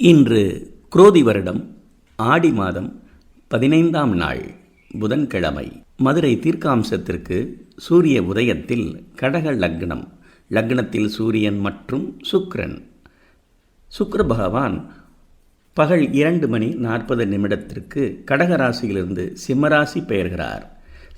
இன்று குரோதி வருடம் ஆடி மாதம் பதினைந்தாம் நாள் புதன்கிழமை. மதுரை தீர்க்காம்சத்திற்கு சூரிய உதயத்தில் கடக லக்னம். லக்னத்தில் சூரியன் மற்றும் சுக்ரன். சுக்ர பகவான் பகல் இரண்டு மணி நாற்பது நிமிடத்திற்கு கடகராசியிலிருந்து சிம்மராசி பெயர்கிறார்.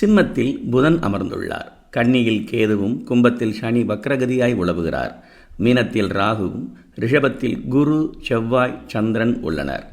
சிம்மத்தில் புதன் அமர்ந்துள்ளார். கன்னியில் கேதுவும் கும்பத்தில் சனி வக்ரகதியாய் உழவுகிறார். மீனத்தில் ராகுவும் ரிஷபத்தில் குரு செவ்வாய் சந்திரன் உள்ளனர்.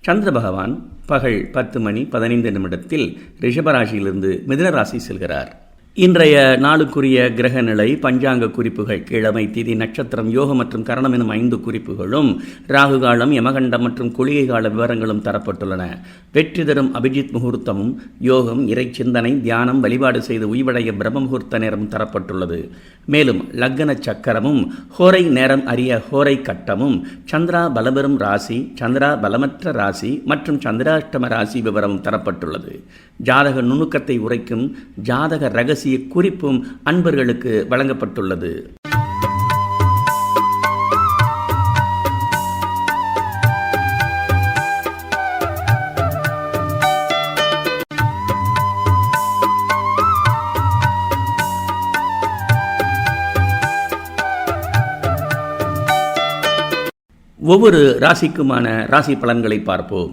சந்திர பகவான் பகல் பத்து மணி பதினைந்து நிமிடத்தில் ரிஷபராசியிலிருந்து மிதுனராசி செல்கிறார். இன்றைய நாளுக்குரிய கிரக நிலை பஞ்சாங்க குறிப்புகள் கிழமை திதி நட்சத்திரம் யோகம் மற்றும் கரணம் எனும் ஐந்து குறிப்புகளும் ராகு காலம் யமகண்டம் மற்றும் குளிகை கால விவரங்களும் தரப்பட்டுள்ளன. வெற்றி தரும் அபிஜித் முகூர்த்தமும் யோகம் இறை சிந்தனை தியானம் வழிபாடு செய்து உய்வடைய பிரம்ம முகூர்த்த நேரம் தரப்பட்டுள்ளது. மேலும் லக்ன சக்கரமும் ஹோரை நேரம் அறிய ஹோரை கட்டமும் சந்திரா பலபெறும் ராசி சந்திரா பலமற்ற ராசி மற்றும் சந்திராஷ்டம ராசி விவரமும் தரப்பட்டுள்ளது. ஜாதக நுணுக்கத்தை உரைக்கும் ஜாதக ரகசிய குறிப்பும் அன்பர்களுக்கு வழங்கப்பட்டுள்ளது. ஒவ்வொரு ராசிக்குமான ராசி பலன்களை பார்ப்போம்.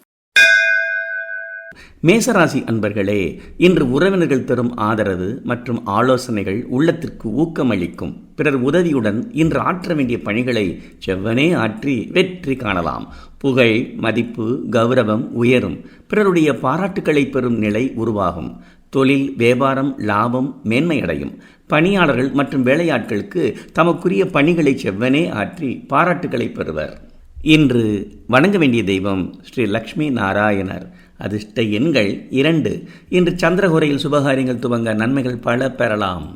மேசராசி அன்பர்களே இன்று உறவினர்கள் தரும் ஆதரவு மற்றும் ஆலோசனைகள் உள்ளத்திற்கு ஊக்கமளிக்கும். பிறர் உதவியுடன் இன்று ஆற்ற வேண்டிய பணிகளை செவ்வனே ஆற்றி வெற்றி காணலாம். புகழ் மதிப்பு கௌரவம் உயரும். பிறருடைய பாராட்டுக்களை பெறும் நிலை உருவாகும். தொழில் வியாபாரம் லாபம் மேன்மையடையும். பணியாளர்கள் மற்றும் வேலையாட்களுக்கு தமக்குரிய பணிகளை செவ்வனே ஆற்றி பாராட்டுக்களை பெறுவர். இன்று வணங்க வேண்டிய தெய்வம் ஸ்ரீ லக்ஷ்மி நாராயணர். அதிர்ஷ்ட எண்கள் இரண்டு. இன்று சந்திரகுரையில் சுபகாரியங்கள் துவங்க நன்மைகள் பல பெறலாம்.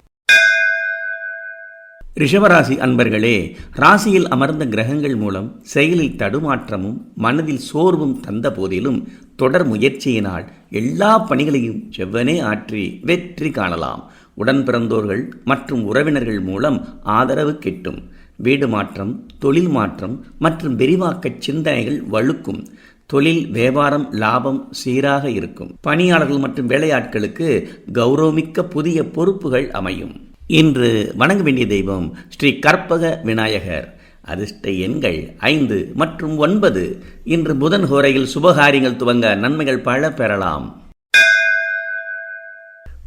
ரிஷபராசி அன்பர்களே ராசியில் அமர்ந்த கிரகங்கள் மூலம் செயலில் தடுமாற்றமும் மனதில் சோர்வும் தந்த போதிலும் தொடர் முயற்சியினால் எல்லா பணிகளையும் செவ்வனே ஆற்றி வெற்றி காணலாம். உடன் பிறந்தோர்கள் மற்றும் உறவினர்கள் மூலம் ஆதரவு கிட்டும். வீடு மாற்றம் தொழில் மாற்றம் மற்றும் விரிவாக்க சிந்தனைகள் வலுக்கும் தொழில் வியாபாரம் லாபம் சீராக இருக்கும். பணியாளர்கள் மற்றும் வேலையாட்களுக்கு கௌரவமிக்க புதிய பொறுப்புகள் அமையும். இன்று வணங்க வேண்டிய தெய்வம் ஸ்ரீ கற்பக விநாயகர். அதிர்ஷ்ட எண்கள் ஐந்து மற்றும் ஒன்பது. இன்று புதன் ஹோரையில் சுபகாரியங்கள் துவங்க நன்மைகள் பல பெறலாம்.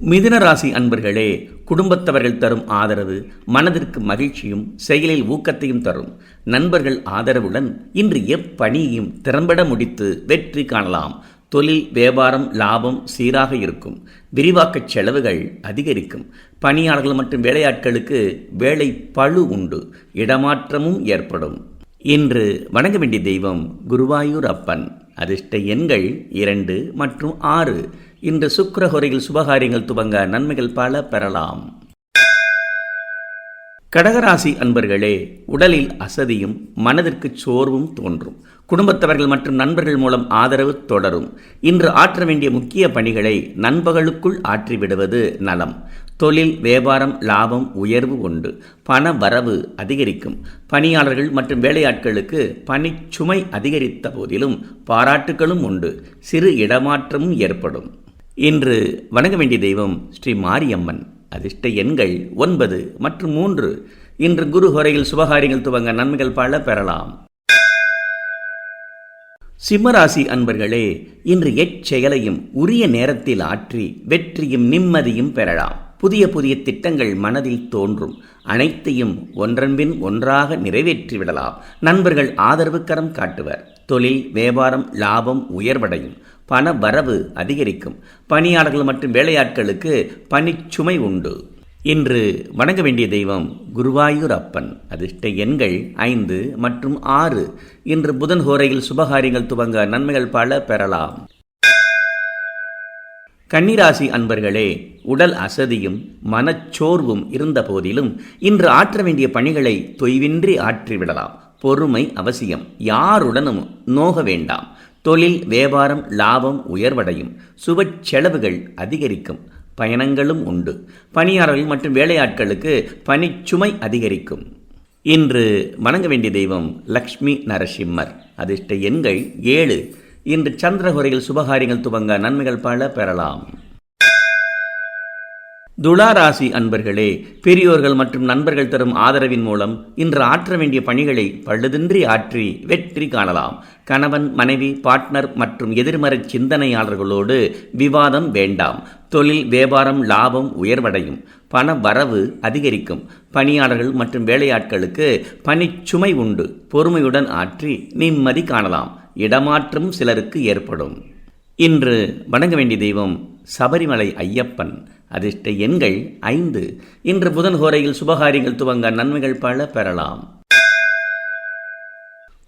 மிதுன ராசி அன்பர்களே குடும்பத்தவர்கள் தரும் ஆதரவு மனதிற்கு மகிழ்ச்சியும் செயலில் ஊக்கத்தையும் தரும். நண்பர்கள் ஆதரவுடன் இன்று எப்பணியையும் திறம்பட முடித்து வெற்றி காணலாம். தொழில் வியாபாரம் லாபம் சீராக இருக்கும். விரிவாக்கச் செலவுகள் அதிகரிக்கும். பணியாளர்கள் மற்றும் வேலையாட்களுக்கு வேலை பழு உண்டு. இடமாற்றமும் ஏற்படும். இன்று வணங்க வேண்டிய தெய்வம் குருவாயூர் அப்பன் அதிர்ஷ்ட எண்கள் இரண்டு மற்றும் ஆறு. இன்று சுக்கிரஹொரையில் சுபகாரியங்கள் துவங்க நன்மைகள் பல பெறலாம். கடகராசி அன்பர்களே உடலில் அசதியும் மனதிற்கு சோர்வும் தோன்றும். குடும்பத்தவர்கள் மற்றும் நண்பர்கள் மூலம் ஆதரவு தொடரும். இன்று ஆற்ற வேண்டிய முக்கிய பணிகளை நண்பகலுக்குள் ஆற்றிவிடுவது நலம். தொழில் வியாபாரம் லாபம் உயர்வு உண்டு. பண வரவு அதிகரிக்கும். பணியாளர்கள் மற்றும் வேலையாட்களுக்கு பணிச்சுமை அதிகரித்த போதிலும் பாராட்டுகளும் உண்டு. சிறு இடமாற்றமும் ஏற்படும். இன்று வணங்க வேண்டிய தெய்வம் ஸ்ரீ மாரியம்மன். அதிர்ஷ்ட எண்கள் ஒன்பது மற்றும் மூன்று. இன்று குரு ஹொரையில் சுபகாரியங்கள் துவங்க நன்மைகள் பல பெறலாம். சிம்மராசி அன்பர்களே இன்று எச்செயலையும் உரிய நேரத்தில் ஆற்றி வெற்றியும் நிம்மதியும் பெறலாம். புதிய புதிய திட்டங்கள் மனதில் தோன்றும். அனைத்தையும் ஒன்றன்பின் ஒன்றாக நிறைவேற்றிவிடலாம் நண்பர்கள் ஆதரவு கரம் காட்டுவர். தொழில் வியாபாரம் லாபம் உயர்வடையும். பண வரவு அதிகரிக்கும். பணியாளர்கள் மற்றும் வேலையாட்களுக்கு பணிச்சுமை உண்டு. இன்று வணங்க வேண்டிய தெய்வம் குருவாயூர் அப்பன் அதிர்ஷ்ட எண்கள் ஐந்து மற்றும் ஆறு. இன்று புதன் ஹோரையில் சுபகாரியங்கள் துவங்க நன்மைகள் பல பெறலாம். கன்னிராசி அன்பர்களே உடல் அசதியும் மனச்சோர்வும் இருந்த போதிலும் இன்று ஆற்ற வேண்டிய பணிகளை தொய்வின்றி ஆற்றிவிடலாம். பொறுமை அவசியம். யாருடனும் நோக வேண்டாம். தொழில் வியாபாரம் லாபம் உயர்வடையும். சுப செலவுகள் அதிகரிக்கும். பயணங்களும் உண்டு. பணியாளர்கள் மற்றும் வேலையாட்களுக்கு பணிச்சுமை அதிகரிக்கும். இன்று வணங்க வேண்டிய தெய்வம் லக்ஷ்மி நரசிம்மர். அதிர்ஷ்ட எண்கள் ஏழு. இன்று சந்திரகுரையில் சுபகாரியங்கள் துவங்க நன்மைகள் பல பெறலாம். துளாராசி அன்பர்களே பெரியோர்கள் மற்றும் நண்பர்கள் தரும் ஆதரவின் மூலம் இன்று ஆற்ற வேண்டிய பணிகளை பழுதின்றி ஆற்றி வெற்றி காணலாம். கணவன் மனைவி பார்ட்னர் மற்றும் எதிர்மறை சிந்தனையாளர்களோடு விவாதம் வேண்டாம். தொழில் வியாபாரம் லாபம் உயர்வடையும். பண வரவு அதிகரிக்கும். பணியாளர்கள் மற்றும் வேலையாட்களுக்கு பணிச்சுமை உண்டு. பொறுமையுடன் ஆற்றி நிம்மதி காணலாம். இடமாற்றம் சிலருக்கு ஏற்படும். இன்று வணங்க வேண்டிய தெய்வம் சபரிமலை ஐயப்பன். அதிர்ஷ்ட எண்கள் ஐந்து. இன்று புதன் ஹோரையில் சுபகாரியங்கள் துவங்க நன்மைகள் பல பெறலாம்.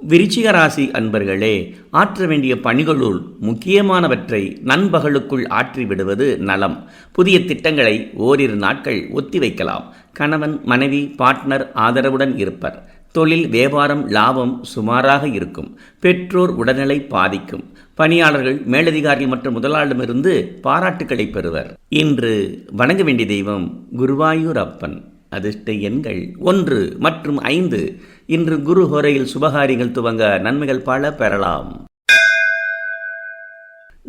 விருச்சிக ராசி அன்பர்களே ஆற்ற வேண்டிய பணிகளுள் முக்கியமானவற்றை நண்பகலுக்குள் ஆற்றி விடுவது நலம். புதிய திட்டங்களை ஓரிரு நாட்கள் ஒத்திவைக்கலாம் கணவன் மனைவி பார்ட்னர் ஆதரவுடன் இருப்பர். தொழில் வியாபாரம் லாபம் சுமாராக இருக்கும். பெற்றோர் உடல்நிலை பாதிக்கும். பணியாளர்கள் மேலதிகாரிகள் மற்றும் முதலாளிடமிருந்து பாராட்டுக்களை பெறுவர். இன்று வணங்க வேண்டிய தெய்வம் குருவாயூர் அப்பன் அதிர்ஷ்ட எண்கள் ஒன்று மற்றும் ஐந்து. இன்று குரு ஹோரையில் சுபகாரியங்கள் துவங்க நன்மைகள் பல பெறலாம்.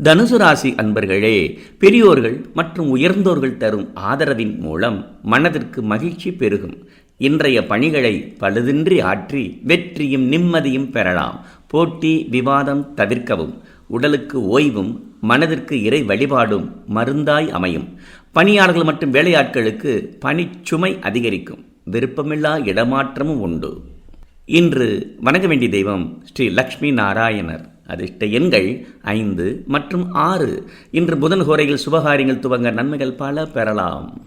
தனுசு ராசி அன்பர்களே பெரியோர்கள் மற்றும் உயர்ந்தோர்கள் தரும் ஆதரவின் மூலம் மனதிற்கு மகிழ்ச்சி பெருகும். இன்றைய பணிகளை பழுதின்றி ஆற்றி வெற்றியும் நிம்மதியும் பெறலாம். போட்டி விவாதம் தவிர்க்கவும். உடலுக்கு ஓய்வும் மனதிற்கு இறை வழிபாடும் மருந்தாய் அமையும். பணியாளர்கள் மற்றும் வேலையாட்களுக்கு பணிச்சுமை அதிகரிக்கும். விருப்பமில்லா இடமாற்றமும் உண்டு. இன்று வணங்க வேண்டிய தெய்வம் ஸ்ரீ லக்ஷ்மி நாராயணர். அதிர்ஷ்ட எண்கள் ஐந்து மற்றும் ஆறு. இன்று புதன் ஹோரையில் சுபகாரியங்கள் துவங்க நன்மைகள் பல பெறலாம்.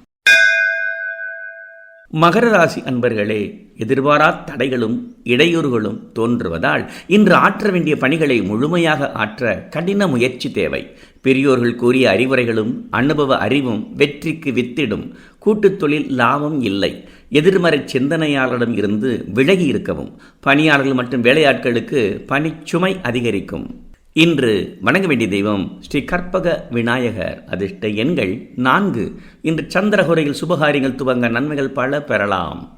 மகர ராசி அன்பர்களே எதிர்பாரா தடைகளும் இடையூறுகளும் தோன்றுவதால் இன்று ஆற்ற வேண்டிய பணிகளை முழுமையாக ஆற்ற கடின முயற்சி தேவை. பெரியோர்கள் கூறிய அறிவுரைகளும் அனுபவ அறிவும் வெற்றிக்கு வித்திடும். கூட்டுத் தொழில் லாபம் இல்லை. எதிர்மறை சிந்தனையாளரிடம் இருந்து விலகி இருக்கவும் பணியாளர்கள் மற்றும் வேலையாட்களுக்கு பணிச்சுமை அதிகரிக்கும். இன்று வணங்க வேண்டிய தெய்வம் ஸ்ரீ கற்பக விநாயகர். அதிர்ஷ்ட எண்கள் நான்கு. இன்று சந்திரகுரையில் சுபகாரியங்கள் துவங்க நன்மைகள் பல பெறலாம்.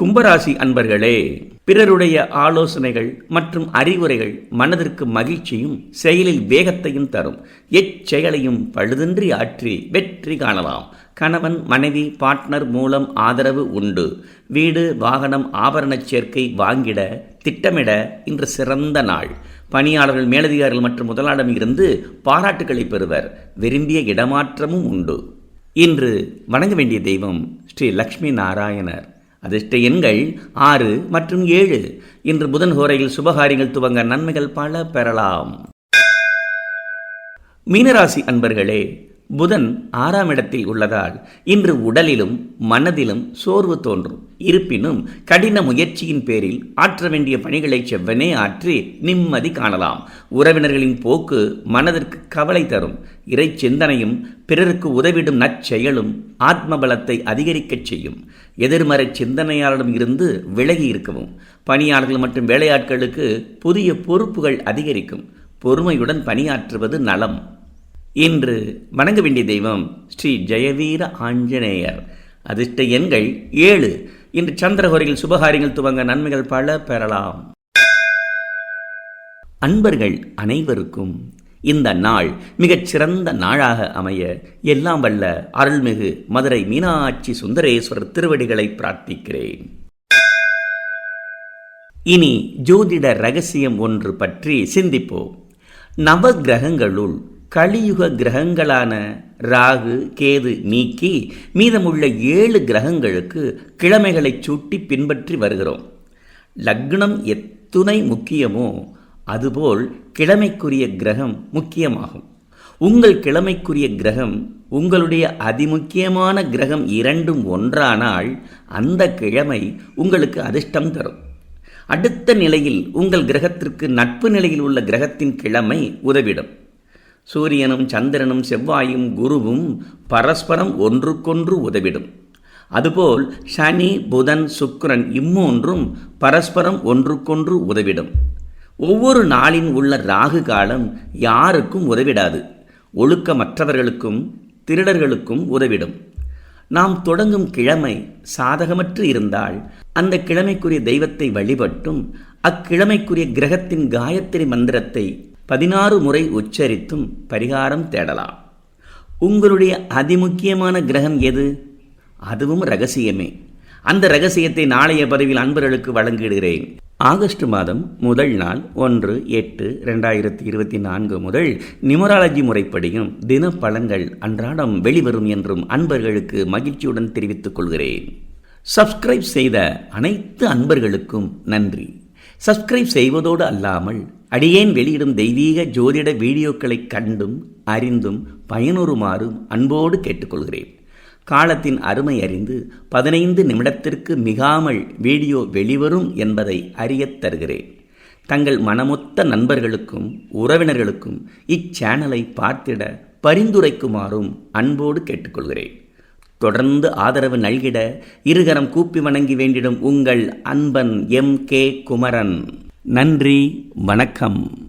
கும்பராசி அன்பர்களே பிறருடைய ஆலோசனைகள் மற்றும் அறிவுரைகள் மனதிற்கு மகிழ்ச்சியும் செயலில் வேகத்தையும் தரும். எச்செயலையும் பழுதின்றி ஆற்றி வெற்றி காணலாம். கணவன் மனைவி பார்ட்னர் மூலம் ஆதரவு உண்டு. வீடு வாகனம் ஆபரணச் சேர்க்கை வாங்கிட திட்டமிட இன்று சிறந்த நாள். பணியாளர்கள் மேலதிகாரிகள் மற்றும் முதலாளம் இருந்து பாராட்டுகளை பெறுவர். விரும்பிய இடமாற்றமும் உண்டு. இன்று வணங்க வேண்டிய தெய்வம் ஸ்ரீ லக்ஷ்மி நாராயணர். அதிர்ஷ்ட எண்கள் ஆறு மற்றும் ஏழு. இன்று புதன் ஹோரையில் சுபகாரியங்கள் துவங்க நன்மைகள் பல பெறலாம். மீனராசி அன்பர்களே புதன் ஆறாம் இடத்தில் உள்ளதால் இன்று உடலிலும் மனதிலும் சோர்வு தோன்றும். இருப்பினும் கடின முயற்சியின் பேரில் ஆற்ற வேண்டிய பணிகளை செவ்வனே ஆற்றி நிம்மதி காணலாம். உறவினர்களின் போக்கு மனதிற்கு கவலை தரும். இறை சிந்தனையும் பிறருக்கு உதவிடும் நற்செயலும் ஆத்ம பலத்தை அதிகரிக்கச் செய்யும். எதிர்மறை சிந்தனையாளரிடம் இருந்து விலகி இருக்கவும். பணியாளர்கள் மற்றும் வேலையாட்களுக்கு புதிய பொறுப்புகள் அதிகரிக்கும். பொறுமையுடன் பணியாற்றுவது நலம். இன்று வணங்க வேண்டிய தெய்வம் ஸ்ரீ ஜெயவீர ஆஞ்சநேயர். அதிர்ஷ்ட எண்கள் ஏழு. இன்று சந்திரகோரையில் சுபகாரியங்கள் துவங்க நன்மைகள் பல பெறலாம். அன்பர்கள் அனைவருக்கும் இந்த நாள் மிகச் சிறந்த நாளாக அமைய எல்லாம் வல்ல அருள்மிகு மதுரை மீனாட்சி சுந்தரேஸ்வரர் திருவடிகளை பிரார்த்திக்கிறேன். இனி ஜோதிட ரகசியம் ஒன்று பற்றி சிந்திப்போம். நவ கிரகங்களுள் கலியுக கிரகங்களான ராகு கேது நீக்கி மீதமுள்ள ஏழு கிரகங்களுக்கு கிழமைகளை சூட்டி பின்பற்றி வருகிறோம். லக்னம் எத்துணை முக்கியமோ அதுபோல் கிழமைக்குரிய கிரகம் முக்கியமாகும். உங்கள் கிழமைக்குரிய கிரகம் உங்களுடைய அதிமுக்கியமான கிரகம் இரண்டும் ஒன்றானால் அந்த கிழமை உங்களுக்கு அதிர்ஷ்டம் தரும். அடுத்த நிலையில் உங்கள் கிரகத்திற்கு நட்பு நிலையில் உள்ள கிரகத்தின் கிழமை உதவிடும். சூரியனும் சந்திரனும் செவ்வாயும் குருவும் பரஸ்பரம் ஒன்றுக்கொன்று உதவிடும். அதுபோல் சனி புதன் சுக்கிரன் இம்மூன்றும் பரஸ்பரம் ஒன்றுக்கொன்று உதவிடும். ஒவ்வொரு நாளின் உள்ள ராகு காலம் யாருக்கும் உதவிடாது. ஒழுக்கமற்றவர்களுக்கும் திருடர்களுக்கும் உதவிடும். நாம் தொடங்கும் கிழமை சாதகமற்று இருந்தால் அந்த கிழமைக்குரிய தெய்வத்தை வழிபட்டும் அக்கிழமைக்குரிய கிரகத்தின் காயத்ரி மந்திரத்தை பதினாறு முறை உச்சரித்தும் பரிகாரம் தேடலாம். உங்களுடைய அதிமுக்கியமான கிரகம் எது? அதுவும் ரகசியமே. அந்த ரகசியத்தை நாளைய பதிவில் அன்பர்களுக்கு வழங்கிடுகிறேன். ஆகஸ்ட் மாதம் முதல் நாள் ஒன்று எட்டு ரெண்டாயிரத்தி இருபத்தி நான்கு முதல் நிமராலஜி முறைப்படியும் தின பலன்கள் அன்றாடம் வெளிவரும் என்றும் அன்பர்களுக்கு மகிழ்ச்சியுடன் தெரிவித்துக் கொள்கிறேன். சப்ஸ்கிரைப் செய்த அனைத்து அன்பர்களுக்கும் நன்றி. சப்ஸ்கிரைப் செய்வதோடு அல்லாமல் அடியேன் வெளியிடும் தெய்வீக ஜோதிட வீடியோக்களை கண்டும் அறிந்தும் பயனுறுமாறும் அன்போடு கேட்டுக்கொள்கிறேன். காலத்தின் அருமை அறிந்து பதினைந்து நிமிடத்திற்கு மிகாமல் வீடியோ வெளிவரும் என்பதை அறியத் தருகிறேன். தங்கள் மனமொத்த நண்பர்களுக்கும் உறவினர்களுக்கும் இச்சேனலை பார்த்திட பரிந்துரைக்குமாறும் அன்போடு கேட்டுக்கொள்கிறேன். தொடர்ந்து ஆதரவு நல்கிட இருகரம் கூப்பி வணங்கி வேண்டிடும் உங்கள் அன்பன் எம் கே குமரன். நன்றி வணக்கம்.